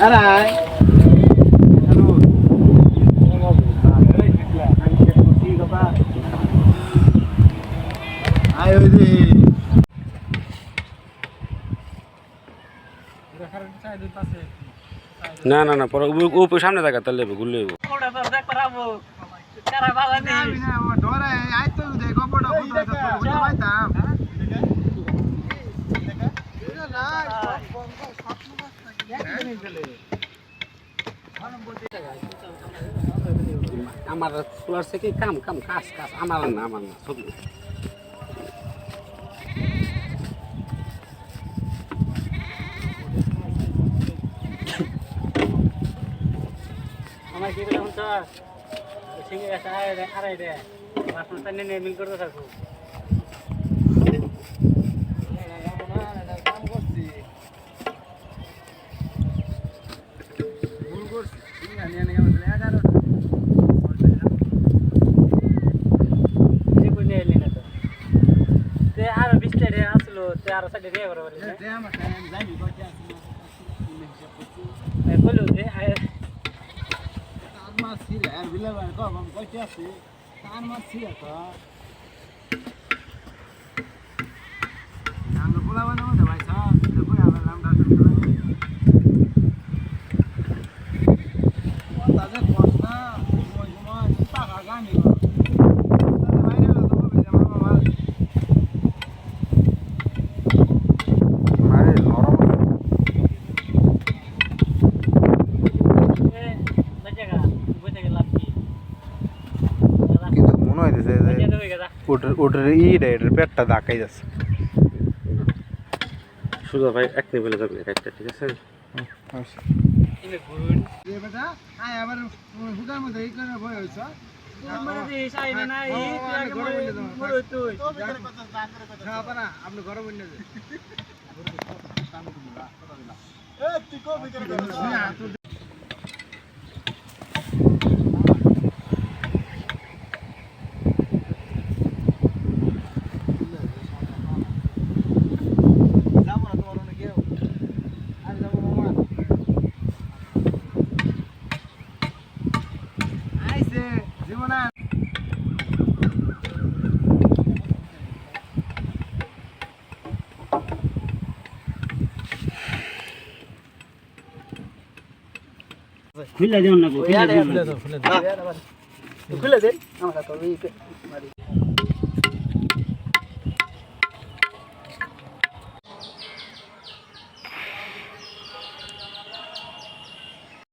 Aray. Ayo di. না না না পরে ও- সামনে থাকা তাহলে ঘুরলে আমার সোলার থেকে কাম কাম, কাজ কাজ, আমার না আমার না, সব আমার কি বলে আসলো আরও সাইডে দিয়ে করে বাড়ি কম কয়টা আছে তার মাছ ছিল পোলা বানাবো হইতেছে ওটার ওটার ইটা এটার পেটটা ধাক্কাই যাচ্ছে। সুজা ভাই এক নিয়ে ফেলে যাবে একটা ঠিক আছে? ইনে ঘুরুন। এ খুলে দিও না খুলে দিও খুলে দে আমরা তো